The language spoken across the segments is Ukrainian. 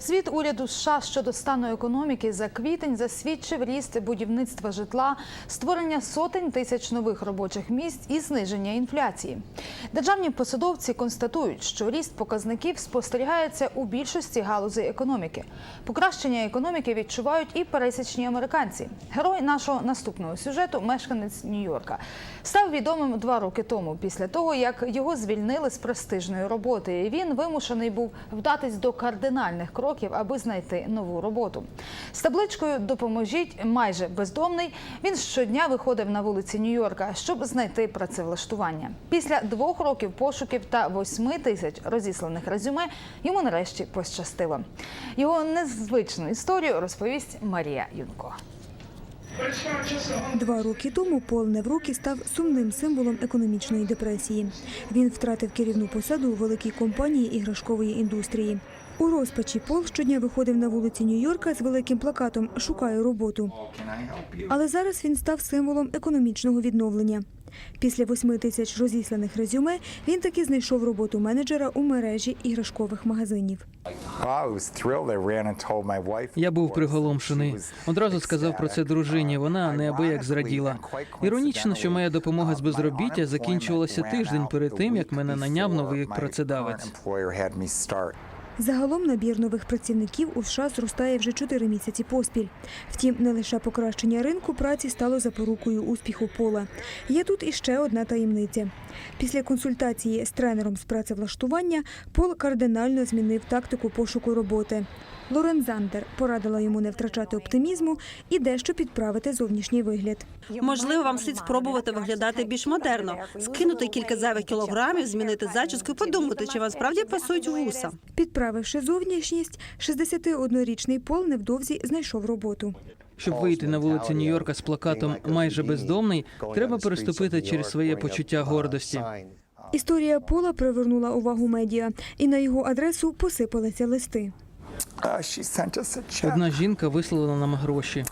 Звіт уряду США щодо стану економіки за квітень засвідчив ріст будівництва житла, створення сотень тисяч нових робочих місць і зниження інфляції. Державні посадовці констатують, що ріст показників спостерігається у більшості галузей економіки. Покращення економіки відчувають і пересічні американці. Герой нашого наступного сюжету мешканець Нью-Йорка. Став відомим два роки тому, після того як його звільнили з престижної роботи. І він вимушений був вдатись до кардинальних кроків, аби знайти нову роботу. З табличкою Допоможіть майже бездомний. Він щодня виходив на вулиці Нью-Йорка, щоб знайти працевлаштування. Після двох років пошуків та восьми тисяч розісланих резюме йому нарешті пощастило. Його незвичну історію розповість Марія Юнко. Два роки тому Пол Неврокі став сумним символом економічної депресії. Він втратив керівну посаду у великій компанії іграшкової індустрії. У розпачі Пол щодня виходив на вулиці Нью-Йорка з великим плакатом Шукаю роботу. Але зараз він став символом економічного відновлення. Після восьми тисяч розісланих резюме він таки знайшов роботу менеджера у мережі іграшкових магазинів. Я був приголомшений. Одразу сказав про це дружині. Вона неабияк зраділа. Іронічно, що моя допомога з безробіття закінчувалася тиждень перед тим, як мене наняв новий працедавець. Загалом набір нових працівників у США зростає вже чотири місяці поспіль. Втім, не лише покращення ринку праці стало запорукою успіху пола. Є тут іще одна таємниця. Після консультації з тренером з працевлаштування Пол кардинально змінив тактику пошуку роботи. Лорен Зандер порадила йому не втрачати оптимізму і дещо підправити зовнішній вигляд. Можливо, вам слід спробувати виглядати більш модерно, скинути кілька зайвих кілограмів, змінити зачіску і подумати, чи вам справді пасують вуса. Підправивши зовнішність, 61-річний Пол невдовзі знайшов роботу. Щоб вийти на вулицю Нью-Йорка з плакатом майже бездомний, треба переступити через своє почуття гордості. Історія Пола привернула увагу медіа, і на його адресу посипалися листи. Одна жінка вислала нам гроші.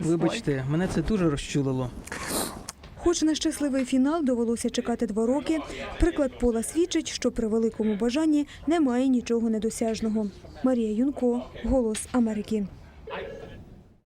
Вибачте, мене це дуже розчулило. Хоч на щасливий фінал довелося чекати два роки, приклад Пола свідчить, що при великому бажанні немає нічого недосяжного. Марія Юнко, Голос Америки.